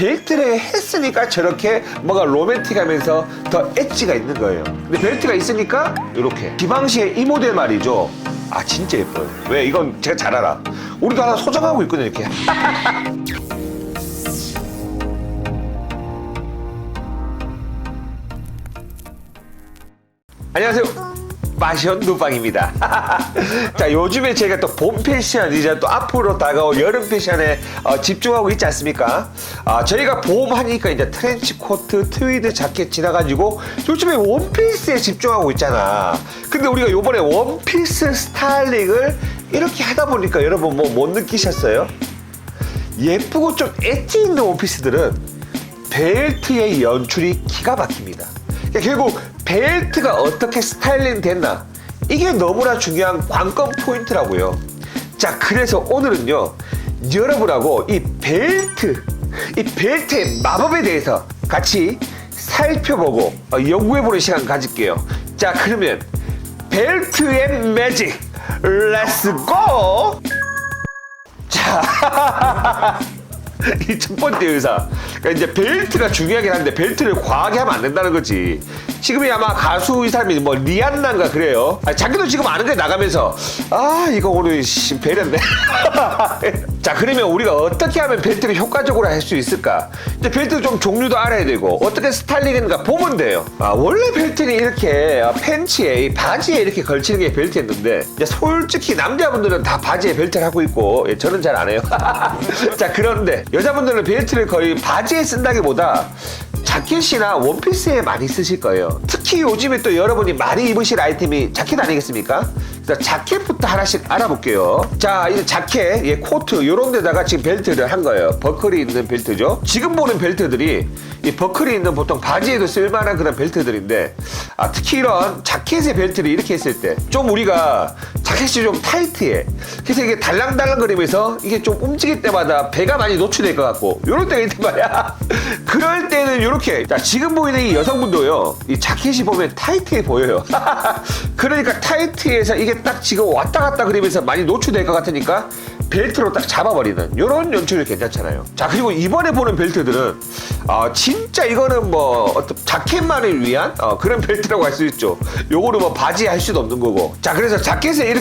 벨트를 했으니까 저렇게 뭔가 로맨틱하면서 더 엣지가 있는 거예요. 근데 벨트가 있으니까 이렇게 기방시의 이 모델 말이죠. 아 진짜 예뻐요. 왜 이건 제가 잘 알아. 우리도 하나 소장하고 있거든요 이렇게. 안녕하세요. 마션 누방입니다. 자, 요즘에 제가 또 봄 패션, 이제 또 앞으로 다가올 여름 패션에 어, 집중하고 있지 않습니까? 아, 저희가 봄 하니까 이제 트렌치 코트, 트위드 자켓 지나가지고 요즘에 원피스에 집중하고 있잖아. 근데 우리가 요번에 원피스 스타일링을 이렇게 하다 보니까 여러분 뭐 못 느끼셨어요? 예쁘고 좀 엣지 있는 원피스들은 벨트의 연출이 기가 막힙니다. 그러니까 결국 벨트가 어떻게 스타일링 됐나 이게 너무나 중요한 관건 포인트라고요. 자, 그래서 오늘은요 여러분하고 이 벨트, 이 벨트의 마법에 대해서 같이 살펴보고 어, 연구해보는 시간 가질게요. 자, 그러면 벨트의 매직, 렛츠 고! 자, 이 첫 번째 의사. 그러니까 이제 벨트가 중요하긴 한데 벨트를 과하게 하면 안 된다는 거지. 지금이 아마 가수 이 사람이 뭐 리안나인가 그래요. 아, 자기도 지금 아는 게 나가면서 아 이거 오늘 씨 배렸네. 자 그러면 우리가 어떻게 하면 벨트를 효과적으로 할 수 있을까? 이제 벨트 좀 종류도 알아야 되고 어떻게 스타일링인가 보면 돼요. 아 원래 벨트는 이렇게 어, 팬츠에 이 바지에 이렇게 걸치는 게 벨트였는데 솔직히 남자분들은 다 바지에 벨트를 하고 있고 예, 저는 잘 안 해요. 자 그런데 여자분들은 벨트를 거의 바지에 쓴다기보다 자켓이나 원피스에 많이 쓰실 거예요. 특히 요즘에 또 여러분이 많이 입으실 아이템이 자켓 아니겠습니까? 그래서 자켓부터 하나씩 알아볼게요. 자, 이제 자켓, 예, 코트, 요런 데다가 지금 벨트를 한 거예요. 버클이 있는 벨트죠. 지금 보는 벨트들이 이 버클이 있는 보통 바지에도 쓸만한 그런 벨트들인데, 아, 특히 이런 자켓의 벨트를 이렇게 했을 때, 좀 우리가 자켓이 좀 타이트해. 그래서 이게 달랑달랑거리면서 이게 좀 움직일 때마다 배가 많이 노출될 것 같고, 요럴 때가 있단 말이야. 그럴 때는 요렇게. 자, 지금 보이는 이 여성분도요, 이 자켓이 보면 타이트해 보여요. 그러니까 타이트해서 이게 딱 지금 왔다 갔다 그리면서 많이 노출될 것 같으니까 벨트로 딱 잡아버리는 요런 연출이 괜찮잖아요. 자, 그리고 이번에 보는 벨트들은, 아, 진짜 이거는 뭐, 어떤 자켓만을 위한 어, 그런 벨트라고 할 수 있죠. 요거는 뭐 바지에 할 수도 없는 거고. 자, 그래서 자켓에 이렇게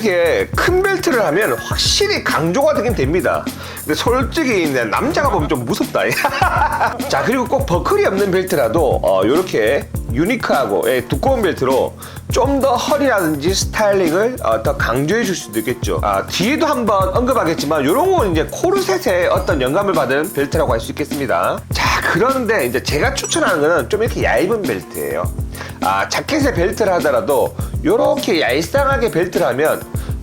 큰 벨트를 하면 확실히 강조가 되긴 됩니다. 근데 솔직히 남자가 보면 좀 무섭다. 자, 그리고 꼭 버클이 없는 벨트라도, 어, 요렇게 유니크하고 예, 두꺼운 벨트로 좀 더 허리라든지 스타일링을 어, 더 강조해 줄 수도 있겠죠. 아, 뒤에도 한번 언급하겠지만 이런 건 이제 코르셋의 어떤 영감을 받은 벨트라고 할 수 있겠습니다. 자, 그런데 이제 제가 추천하는 거는 좀 이렇게 얇은 벨트예요. 아, 자켓에 벨트를 하더라도 이렇게 얄쌍하게 벨트를 하면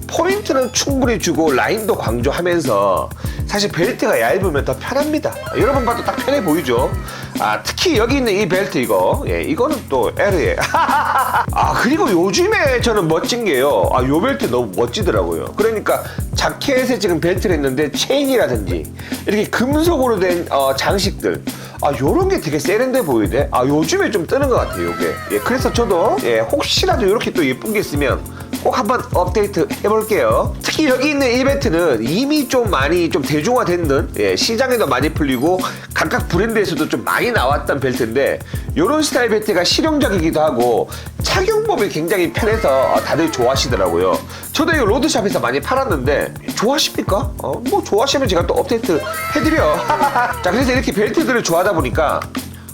포인트는 충분히 주고 라인도 강조하면서 사실 벨트가 얇으면 더 편합니다. 아, 여러분 봐도 딱 편해 보이죠? 아, 특히 여기 있는 이 벨트 이거, 예, 이거는 또 L이에요. 아, 그리고 요즘에 저는 멋진 게요. 아, 요 벨트 너무 멋지더라고요. 그러니까 자켓에 지금 벨트를 했는데 체인이라든지 이렇게 금속으로 된 어, 장식들. 아, 요런 게 되게 세련돼 보이네. 아, 요즘에 좀 뜨는 것 같아요, 요게. 예, 그래서 저도, 예, 혹시라도 이렇게 또 예쁜 게 있으면 꼭 한번 업데이트 해볼게요. 특히 여기 있는 이 벨트는 이미 좀 많이 좀 대중화된 듯, 예, 시장에도 많이 풀리고 각각 브랜드에서도 좀 많이 나왔던 벨트인데 이런 스타일 벨트가 실용적이기도 하고 착용법이 굉장히 편해서 어, 다들 좋아하시더라고요. 저도 이 로드샵에서 많이 팔았는데 좋아하십니까? 어, 뭐 좋아하시면 제가 또 업데이트 해드려. 자, 그래서 이렇게 벨트들을 좋아하다 보니까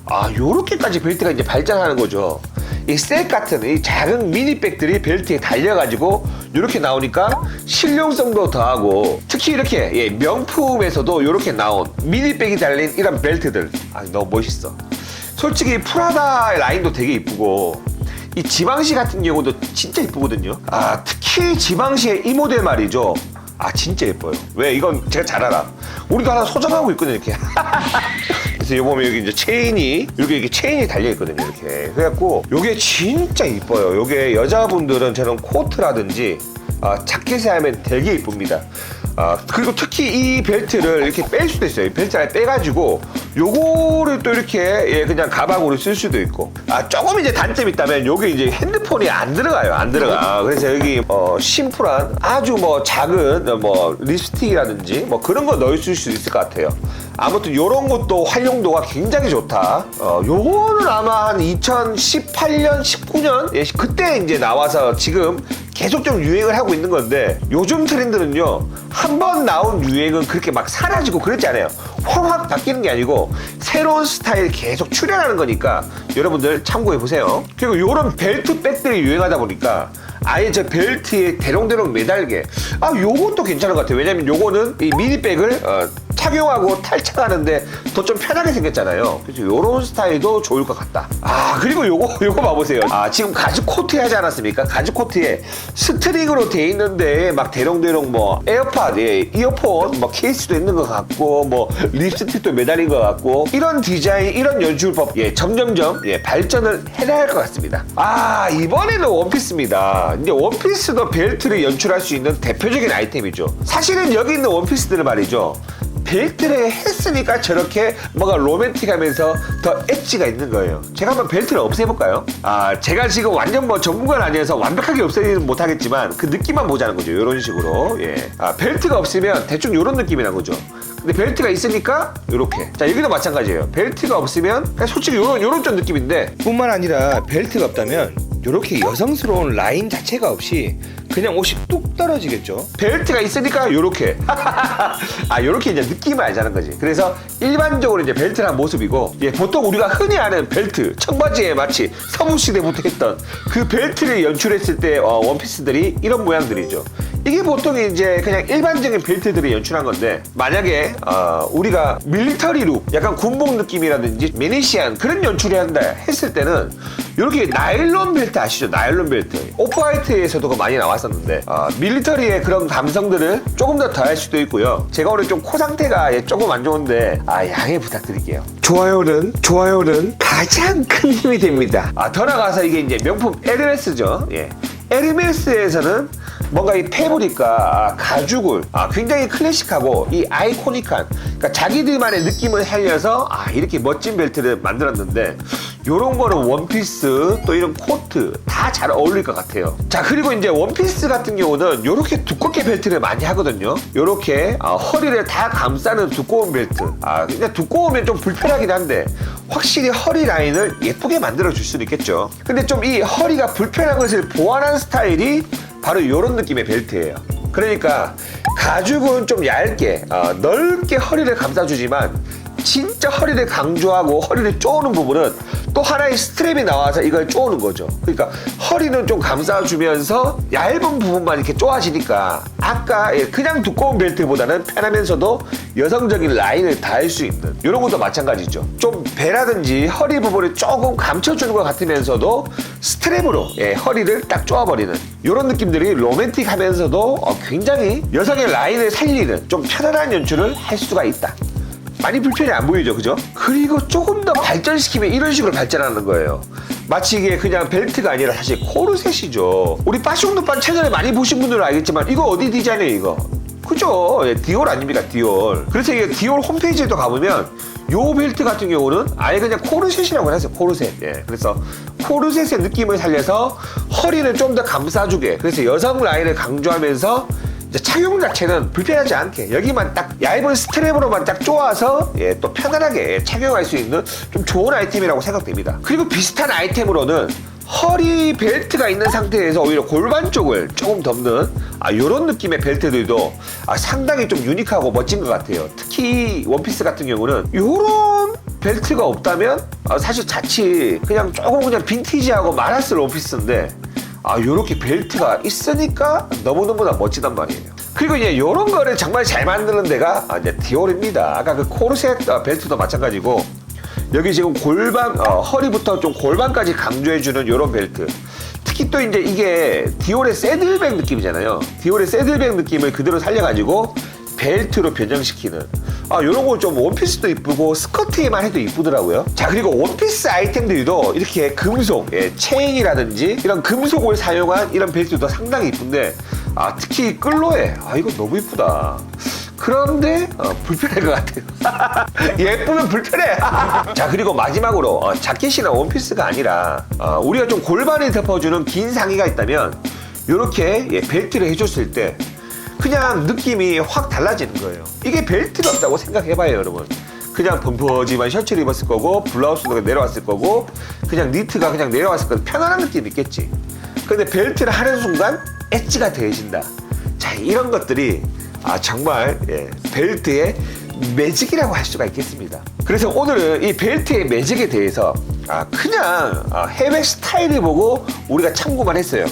아, 요렇게까지 벨트가 이제 발전하는 거죠. 이셀 같은 이 작은 미니백들이 벨트에 달려가지고 이렇게 나오니까 실용성도 더하고 특히 이렇게 예, 명품에서도 이렇게 나온 미니백이 달린 이런 벨트들 아 너무 멋있어. 솔직히 프라다 라인도 되게 이쁘고 이 지방시 같은 경우도 진짜 이쁘거든요. 아 특히 지방시의 이 모델 말이죠. 아 진짜 예뻐요. 왜 이건 제가 잘 알아. 우리도 하나 소장하고 있거든요 이렇게. 그래서 요 보면 여기 이제 체인이 이렇게 이렇게 체인이 달려 있거든요 이렇게. 그래갖고 요게 진짜 이뻐요. 요게 여자분들은 저는 코트라든지 아, 자켓에 하면 되게 이쁩니다. 아, 그리고 특히 이 벨트를 이렇게 뺄 수도 있어요. 이 벨트 안에 빼가지고 요거를 또 이렇게 예, 그냥 가방으로 쓸 수도 있고. 아, 조금 이제 단점이 있다면 여기 이제 핸드폰이 안 들어가요. 안 들어가. 그래서 여기 어, 심플한 아주 뭐 작은 어, 뭐 립스틱이라든지 뭐 그런 거 넣을 수 있을 것 같아요. 아무튼 요런 것도 활용도가 굉장히 좋다. 어, 요거는 아마 한 2018년, 19년 예, 그때 이제 나와서 지금 계속 좀 유행을 하고 있는 건데 요즘 트렌드는요 한 번 나온 유행은 그렇게 막 사라지고 그렇지 않아요. 확확 바뀌는 게 아니고 새로운 스타일 계속 출현하는 거니까 여러분들 참고해 보세요. 그리고 요런 벨트 백들이 유행하다 보니까 아예 저 벨트에 대롱대롱 매달게. 아 요것도 괜찮은 것 같아요. 왜냐면 요거는 이 미니백을 어, 착용하고 탈착하는데 더 좀 편하게 생겼잖아요. 그래서 요런 스타일도 좋을 것 같다. 아, 그리고 요거, 요거 봐보세요. 아, 지금 가죽 코트 하지 않았습니까? 가죽 코트에 스트링으로 돼 있는데 막 대롱대롱 뭐 에어팟, 예, 이어폰, 뭐 케이스도 있는 것 같고 뭐 립스틱도 매달린 것 같고 이런 디자인, 이런 연출법, 예, 점점점 예, 발전을 해야 할 것 같습니다. 아, 이번에는 원피스입니다. 이제 원피스도 벨트를 연출할 수 있는 대표적인 아이템이죠. 사실은 여기 있는 원피스들은 말이죠. 벨트를 했으니까 저렇게 뭔가 로맨틱하면서 더 엣지가 있는 거예요. 제가 한번 벨트를 없애볼까요? 아, 제가 지금 완전 뭐 전문가는 아니어서 완벽하게 없애지는 못하겠지만 그 느낌만 보자는 거죠. 이런 식으로. 예. 아, 벨트가 없으면 대충 이런 느낌이 난 거죠. 근데 벨트가 있으니까 이렇게. 자, 여기도 마찬가지예요. 벨트가 없으면 솔직히 이런 이런 좀 느낌인데 뿐만 아니라 벨트가 없다면 이렇게 여성스러운 라인 자체가 없이 그냥 옷이 뚝 떨어지겠죠. 벨트가 있으니까 요렇게. 아 요렇게 이제 느낌을 알자는 거지. 그래서 일반적으로 이제 벨트를 한 모습이고 예, 보통 우리가 흔히 아는 벨트 청바지에 마치 서부시대부터 했던 그 벨트를 연출했을 때 어, 원피스들이 이런 모양들이죠. 이게 보통 이제 그냥 일반적인 벨트들이 연출한 건데 만약에 어, 우리가 밀리터리 룩 약간 군복 느낌이라든지 미니시한 그런 연출을 한다 했을 때는 이렇게 나일론 벨트 아시죠? 나일론 벨트. 오프화이트에서도 많이 나왔 었는데 어, 밀리터리의 그런 감성들을 조금 더 더할 수도 있고요. 제가 오늘 좀 코 상태가 예, 조금 안 좋은데 아 양해 부탁드릴게요. 좋아요는 좋아요는 가장 큰 힘이 됩니다. 아, 더 나가서 이게 이제 명품 에르메스죠. 예. 에르메스에서는 뭔가 이 패브릭과 아, 가죽을 아, 굉장히 클래식하고 이 아이코닉한 그러니까 자기들만의 느낌을 살려서 아, 이렇게 멋진 벨트를 만들었는데 요런 거는 원피스 또 이런 코트 다 잘 어울릴 것 같아요. 자 그리고 이제 원피스 같은 경우는 요렇게 두껍게 벨트를 많이 하거든요. 요렇게 아, 허리를 다 감싸는 두꺼운 벨트. 아 근데 두꺼우면 좀 불편하긴 한데 확실히 허리 라인을 예쁘게 만들어 줄 수는 있겠죠. 근데 좀 이 허리가 불편한 것을 보완한 스타일이 바로 이런 느낌의 벨트예요. 그러니까 가죽은 좀 얇게 어, 넓게 허리를 감싸주지만 진짜 허리를 강조하고 허리를 쪼는 부분은 또 하나의 스트랩이 나와서 이걸 쪼는 거죠. 그러니까 허리는 좀 감싸주면서 얇은 부분만 이렇게 쪼아지니까 아까 예, 그냥 두꺼운 벨트보다는 편하면서도 여성적인 라인을 닿을 수 있는 이런 것도 마찬가지죠. 좀 배라든지 허리 부분을 조금 감춰주는 것 같으면서도 스트랩으로 예, 허리를 딱 쪼아버리는 이런 느낌들이 로맨틱하면서도 어, 굉장히 여성의 라인을 살리는 좀 편안한 연출을 할 수가 있다. 많이 불편해 안 보이죠, 그죠? 그리고 조금 더 발전시키면 이런 식으로 발전하는 거예요. 마치 이게 그냥 벨트가 아니라 사실 코르셋이죠. 우리 빠숑도반 채널에 많이 보신 분들은 알겠지만 이거 어디 디자인이에요, 이거? 그죠? 예, 디올 아닙니까, 디올. 그래서 이게 디올 홈페이지에도 가보면 요 벨트 같은 경우는 아예 그냥 코르셋이라고 해서 코르셋. 예. 그래서 코르셋의 느낌을 살려서 허리를 좀 더 감싸주게. 그래서 여성 라인을 강조하면서 착용 자체는 불편하지 않게 여기만 딱 얇은 스트랩으로만 딱 쪼아서 예, 또 편안하게 착용할 수 있는 좀 좋은 아이템이라고 생각됩니다. 그리고 비슷한 아이템으로는 허리 벨트가 있는 상태에서 오히려 골반 쪽을 조금 덮는 아, 이런 느낌의 벨트들도 아, 상당히 좀 유니크하고 멋진 것 같아요. 특히 원피스 같은 경우는 이런 벨트가 없다면 아, 사실 자칫 그냥 조금 그냥 빈티지하고 말았을 원피스인데 아, 요렇게 벨트가 있으니까 너무너무나 멋지단 말이에요. 그리고 이제 요런 거를 정말 잘 만드는 데가 아, 이제 디올입니다. 아까 그 코르셋 어, 벨트도 마찬가지고 여기 지금 골반, 어, 허리부터 좀 골반까지 강조해주는 요런 벨트. 특히 또 이제 이게 디올의 새들백 느낌이잖아요. 디올의 새들백 느낌을 그대로 살려가지고 벨트로 변형시키는 아 요런 거 좀 원피스도 이쁘고 스커트에만 해도 이쁘더라고요 자 그리고 원피스 아이템들도 이렇게 금속 예, 체인이라든지 이런 금속을 사용한 이런 벨트도 상당히 이쁜데 아 특히 끌로에 아 이거 너무 이쁘다. 그런데 어, 불편할 것 같아요. 예쁘면 불편해. 자 그리고 마지막으로 어, 자켓이나 원피스가 아니라 어, 우리가 좀 골반을 덮어주는 긴 상의가 있다면 이렇게 예, 벨트를 해줬을 때 그냥 느낌이 확 달라지는 거예요. 이게 벨트가 없다고 생각해봐요, 여러분. 그냥 범퍼지만 셔츠를 입었을 거고 블라우스도 내려왔을 거고 그냥 니트가 그냥 내려왔을 거고 편안한 느낌 있겠지. 근데 벨트를 하는 순간 엣지가 더해진다. 자 이런 것들이 아 정말 예, 벨트의 매직이라고 할 수가 있겠습니다. 그래서 오늘은 이 벨트의 매직에 대해서 아 그냥 아, 해외 스타일을 보고 우리가 참고만 했어요.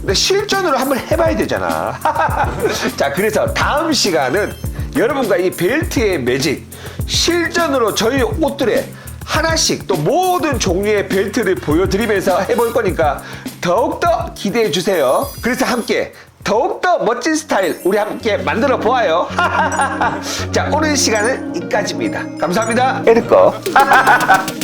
근데 실전으로 한번 해봐야 되잖아. 자, 그래서 다음 시간은 여러분과 이 벨트의 매직, 실전으로 저희 옷들에 하나씩 또 모든 종류의 벨트를 보여드리면서 해볼 거니까 더욱더 기대해 주세요. 그래서 함께 더욱더 멋진 스타일 우리 함께 만들어 보아요. 자, 오늘 시간은 이까지입니다. 감사합니다. 에르꺼.